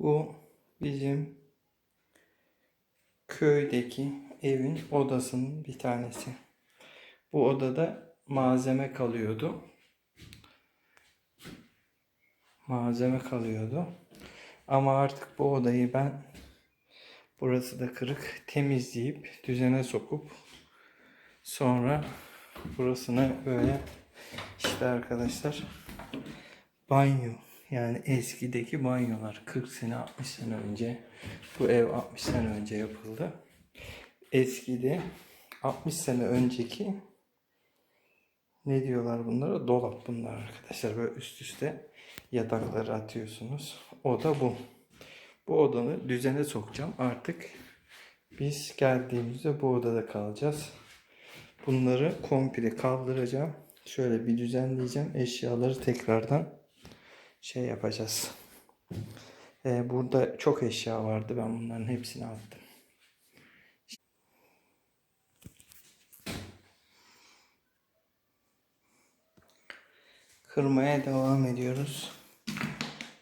Bu bizim köydeki evin odasının bir tanesi. Bu odada malzeme kalıyordu. Malzeme kalıyordu. Ama artık bu odayı ben burası da kırık temizleyip düzene sokup sonra burasını böyle işte arkadaşlar banyo yani eskideki banyolar 40 sene 60 sene önce bu ev 60 sene önce yapıldı. Eskide 60 sene önceki ne diyorlar bunlara? Dolap bunlar arkadaşlar. Böyle üst üste yatakları atıyorsunuz. O da bu. Bu odanı düzene sokacağım. Artık biz geldiğimizde bu odada kalacağız. Bunları komple kaldıracağım. Şöyle bir düzenleyeceğim. Eşyaları tekrardan şey yapacağız. Ee, burada çok eşya vardı. Ben bunların hepsini attım. Kırmaya devam ediyoruz.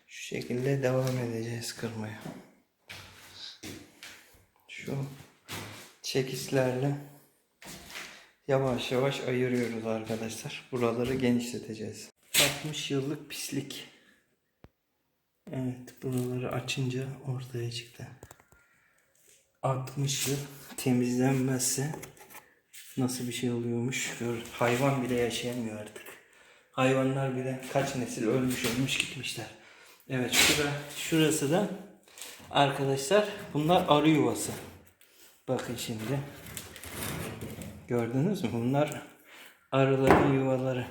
Şu şekilde devam edeceğiz kırmaya. Şu çekislerle yavaş yavaş ayırıyoruz arkadaşlar. Buraları genişleteceğiz. 60 yıllık pislik. Evet buraları açınca ortaya çıktı. 60 yıl temizlenmezse nasıl bir şey oluyormuş. Gör, hayvan bile yaşayamıyor artık. Hayvanlar bile kaç nesil ölmüş ölmüş gitmişler. Evet şura, şurası da arkadaşlar bunlar arı yuvası. Bakın şimdi. Gördünüz mü? Bunlar arıların yuvaları.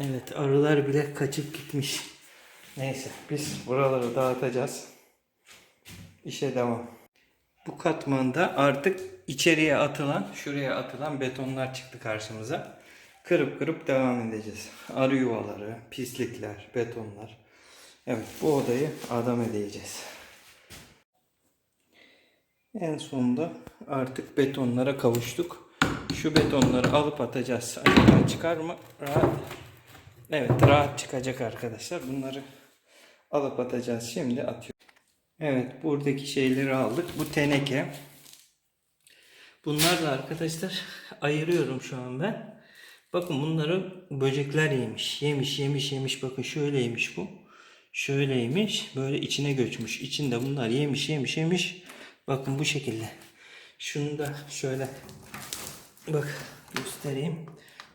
Evet arılar bile kaçıp gitmiş. Neyse biz buraları dağıtacağız. İşe devam. Bu katmanda artık içeriye atılan, şuraya atılan betonlar çıktı karşımıza. Kırıp kırıp devam edeceğiz. Arı yuvaları, pislikler, betonlar. Evet bu odayı adam edeceğiz. En sonunda artık betonlara kavuştuk. Şu betonları alıp atacağız. Acaba çıkar mı? Rahat. Evet rahat çıkacak arkadaşlar. Bunları alıp atacağız. Şimdi atıyor. Evet buradaki şeyleri aldık. Bu teneke. Bunlarla arkadaşlar ayırıyorum şu an ben. Bakın bunları böcekler yemiş. Yemiş yemiş yemiş. Bakın şöyleymiş bu. Şöyleymiş. Böyle içine göçmüş. İçinde bunlar yemiş yemiş yemiş. Bakın bu şekilde. Şunu da şöyle bak göstereyim.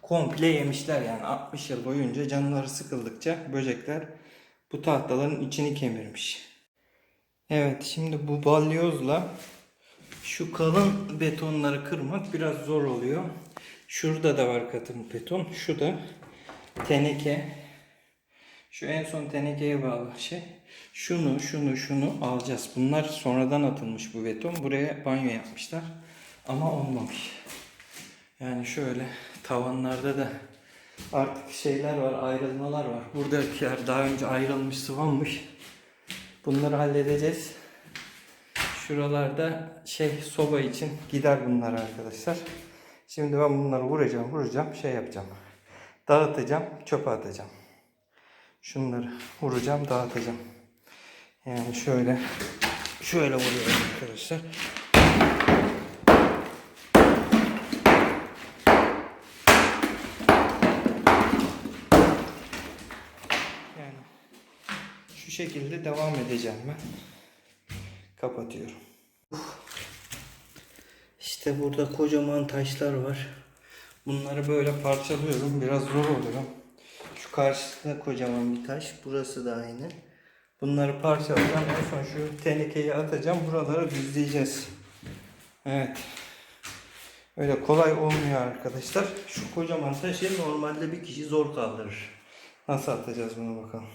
Komple yemişler yani 60 yıl boyunca canları sıkıldıkça böcekler bu tahtaların içini kemirmiş. Evet şimdi bu balyozla şu kalın betonları kırmak biraz zor oluyor. Şurada da var katım beton. Şu da teneke. Şu en son tenekeye bağlı şey. Şunu, şunu, şunu alacağız. Bunlar sonradan atılmış bu beton. Buraya banyo yapmışlar. Ama olmamış. Yani şöyle tavanlarda da artık şeyler var, ayrılmalar var. Buradakiler daha önce ayrılmış, sıvanmış. Bunları halledeceğiz. Şuralarda şey soba için gider bunlar arkadaşlar. Şimdi ben bunları vuracağım, vuracağım, şey yapacağım. Dağıtacağım, çöpe atacağım. Şunları vuracağım, dağıtacağım. Yani şöyle, şöyle vuruyorum arkadaşlar. Yani şu şekilde devam edeceğim ben. Kapatıyorum. İşte burada kocaman taşlar var. Bunları böyle parçalıyorum. Biraz zor oluyor. Şu karşısında kocaman bir taş. Burası da aynı. Bunları parçalayacağım. En son şu tenekeyi atacağım. Buraları düzleyeceğiz. Evet. Öyle kolay olmuyor arkadaşlar. Şu kocaman taşı normalde bir kişi zor kaldırır. Nasıl atacağız bunu bakalım.